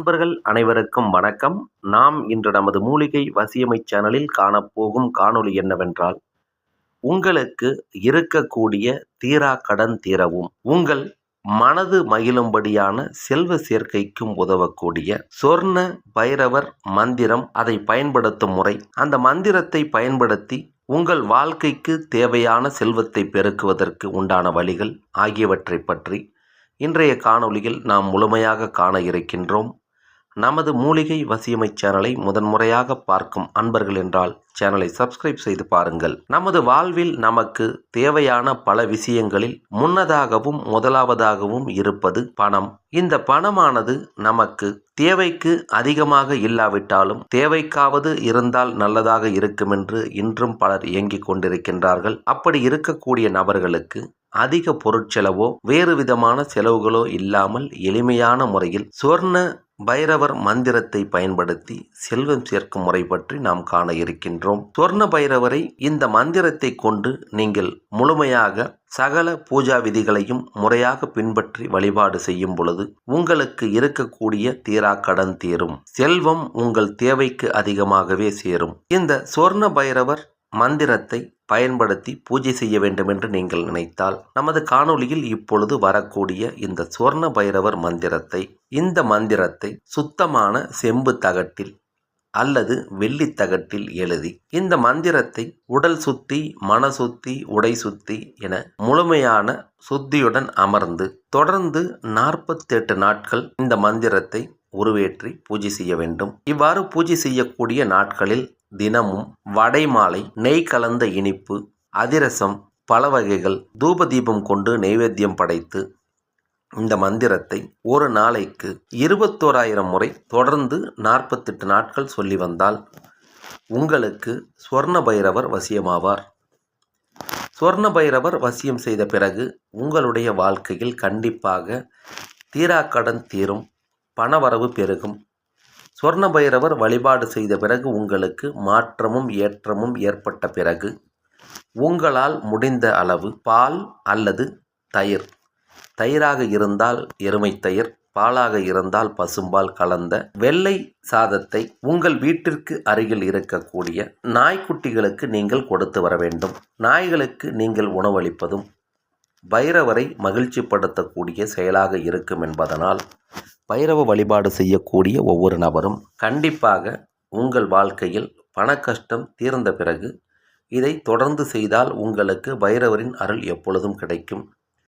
நண்பர்கள் அனைவருக்கும் வணக்கம். நாம் இன்று நமது மூலிகை வசியமை சேனலில் காணப்போகும் காணொளி என்னவென்றால் உங்களுக்கு இருக்கக்கூடிய தீரா கடன் தீரவும் உங்கள் மனது மகிழும்படியான செல்வ சேர்க்கைக்கும் உதவக்கூடிய சொர்ண பைரவர் மந்திரம் அதை பயன்படுத்தும் முறை. அந்த மந்திரத்தை பயன்படுத்தி உங்கள் வாழ்க்கைக்கு தேவையான செல்வத்தை பெருக்குவதற்கு உண்டான வழிகள் ஆகியவற்றை பற்றி இன்றைய காணொளியில் நாம் முழுமையாக காண இருக்கின்றோம். நமது மூலிகை வசியமை சேனலை முதன்முறையாக பார்க்கும் அன்பர்கள் என்றால் சேனலை சப்ஸ்கிரைப் செய்து பாருங்கள். நமது வாழ்வில் நமக்கு தேவையான பல விஷயங்களில் முன்னதாகவும் முதலாவதாகவும் இருப்பது பணம். இந்த பணமானது நமக்கு தேவைக்கு அதிகமாக இல்லாவிட்டாலும் தேவைக்காவது இருந்தால் நல்லதாக இருக்கும் என்று இன்றும் பலர் இயங்கிக் கொண்டிருக்கின்றார்கள். அப்படி இருக்கக்கூடிய நபர்களுக்கு அதிக பொருட்செலவோ வேறு விதமான செலவுகளோ இல்லாமல் எளிமையான முறையில் சொர்ண பைரவர் மந்திரத்தை பயன்படுத்தி செல்வம் சேர்க்கும் முறை பற்றி நாம் காண இருக்கின்றோம். சொர்ண பைரவரை இந்த மந்திரத்தை கொண்டு நீங்கள் முழுமையாக சகல பூஜா விதிகளையும் முறையாக பின்பற்றி வழிபாடு செய்யும் பொழுது உங்களுக்கு இருக்கக்கூடிய தீரா கடன் தீரும். செல்வம் உங்கள் தேவைக்கு அதிகமாகவே சேரும். இந்த சொர்ண பைரவர் மந்திரத்தை பயன்படுத்தி பூஜை செய்ய வேண்டும் என்று நீங்கள் நினைத்தால் நமது காணொளியில் இப்பொழுது வரக்கூடிய இந்த சுவர்ண பைரவர் மந்திரத்தை இந்த மந்திரத்தை சுத்தமான செம்பு தகட்டில் அல்லது வெள்ளி தகட்டில் எழுதி இந்த மந்திரத்தை உடல் சுத்தி மன சுத்தி உடை சுத்தி என முழுமையான சுத்தியுடன் அமர்ந்து தொடர்ந்து நாற்பத்தெட்டு நாட்கள் இந்த மந்திரத்தை உருவேற்றி பூஜை செய்ய வேண்டும். இவ்வாறு பூஜை செய்யக்கூடிய நாட்களில் தினமும் வடை மாலை நெய் கலந்த இனிப்பு அதிரசம் பல வகைகள் தூப தீபம் கொண்டு நெய்வேத்தியம் படைத்து இந்த மந்திரத்தை ஒரு நாளைக்கு இருபத்தோராயிரம் முறை தொடர்ந்து நாற்பத்தெட்டு நாட்கள் சொல்லி வந்தால் உங்களுக்கு ஸ்வர்ண பைரவர் வசியமாவார். ஸ்வர்ண பைரவர் வசியம் செய்த பிறகு உங்களுடைய வாழ்க்கையில் கண்டிப்பாக தீராக்கடன் தீரும் பணவரவு பெருகும். சொர்ண பைரவர் வழிபாடு செய்த பிறகு உங்களுக்கு மாற்றமும் ஏற்றமும் ஏற்பட்ட பிறகு உங்களால் முடிந்த அளவு பால் அல்லது தயிர். தயிராக இருந்தால் எருமை தயிர் பாலாக இருந்தால் பசும்பால் கலந்த வெள்ளை சாதத்தை உங்கள் வீட்டிற்கு அருகில் இருக்கக்கூடிய நாய்க்குட்டிகளுக்கு நீங்கள் கொடுத்து வர வேண்டும். நாய்களுக்கு நீங்கள் உணவளிப்பதும் பைரவரை மகிழ்ச்சிப்படுத்தக்கூடிய செயலாக இருக்கும் என்பதனால் பைரவ வழிபாடு செய்யக்கூடிய ஒவ்வொரு நபரும் கண்டிப்பாக உங்கள் வாழ்க்கையில் பண கஷ்டம் தீர்ந்த பிறகு இதை தொடர்ந்து செய்தால் உங்களுக்கு பைரவரின் அருள் எப்பொழுதும் கிடைக்கும்.